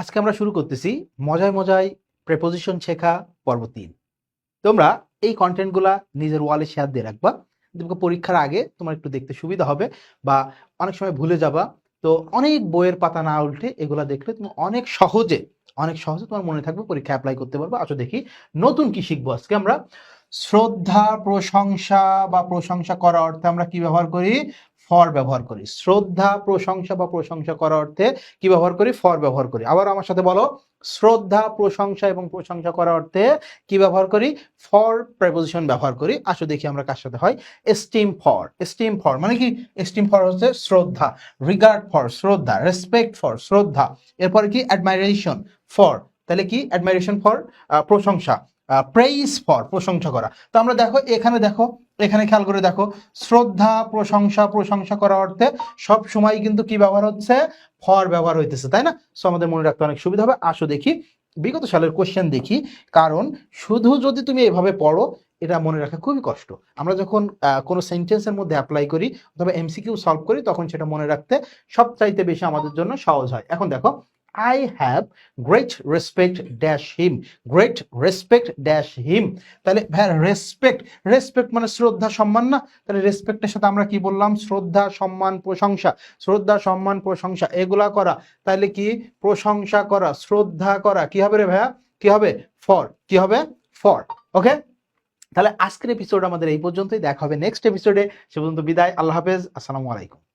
আজকে আমরা শুরু করতেছি মজায় মজায় প্রেপোজিশন শেখা পর্ব তিন। তোমরা এই কন্টেন্টগুলা নিজের ওয়ালে শেয়ার দিয়ে রাখবা। তোমাকে পরীক্ষার আগে তোমার একটু দেখতে সুবিধা হবে বা অনেক সময় ভুলে যাবা। তো অনেক বইয়ের পাতা না উল্টে এগুলা দেখলে তুমি অনেক সহজে অনেক সহজে তোমার মনে থাকবে পরীক্ষা অ্যাপ্লাই করতে পারবে। আসো দেখি নতুন কি শিখব আজকে আমরা? শ্রদ্ধা, প্রশংসা বা প্রশংসা করা অর্থে আমরা কি ব্যবহার করি? ফর ব্যবহার করি। শ্রদ্ধা, প্রশংসা বা প্রশংসা করার অর্থে কি ব্যবহার করি? ফর ব্যবহার করি। আবার আমার সাথে বলো, শ্রদ্ধা, প্রশংসা এবং প্রশংসা করার অর্থে কি ব্যবহার করি? ফর প্রেপোজিশন ব্যবহার করি। আসো দেখি আমরা কার সাথে হয়। এস্টিম ফর এস্টিম ফর মানে কি? এস্টিম ফর হচ্ছে শ্রদ্ধা রিগার্ড ফর শ্রদ্ধা রেসপেক্ট ফর শ্রদ্ধা। এরপরে কি? অ্যাডমাইরেশন ফর তাহলে কি? অ্যাডমাইরেশন ফর প্রশংসা। প্রেইস ফর প্রশংসা করা। তো আমরা দেখো, এখানে দেখো, এখানে খেয়াল করে দেখো, শ্রদ্ধা, প্রশংসা প্রশংসা করা অর্থে সব সময় কিন্তু কি ব্যবহার হচ্ছে? ফর ব্যবহার হইতেছে, তাই না? সো আমাদের মনে রাখতে অনেক সুবিধা হবে। আসো দেখি, বিগত সালের কোশ্চেন দেখি। কারণ, শুধু যদি তুমি এভাবে পড়ো, এটা মনে রাখা খুবই কষ্ট। আমরা যখন কোনো সেন্টেন্সের মধ্যে অ্যাপ্লাই করি, অথবা এমসিকিউ সলভ করি, তখন সেটা মনে রাখতে সবচাইতে বেশি আমাদের জন্য সহজ হয়। এখন দেখো I have great respect dash him great respect dash him তাহলে ভাই রেসপেক্ট রেসপেক্ট মানে শ্রদ্ধা, সম্মান না? তাহলে রেসপেক্টের সাথে আমরা কি বললাম? শ্রদ্ধা, সম্মান, প্রশংসা। শ্রদ্ধা, সম্মান, প্রশংসা, এগুলা করা। তাহলে কি? প্রশংসা করা, শ্রদ্ধা করা। কি হবে রে ভাইয়া? কি হবে? ফর। কি হবে? ফর। ওকে? তাহলে আজকের এপিসোড আমাদের এই পর্যন্তই। দেখা হবে নেক্সট এপিসোডে সে পর্যন্ত বিদায়। আল্লাহ হাফেজ। আসসালামু আলাইকুম।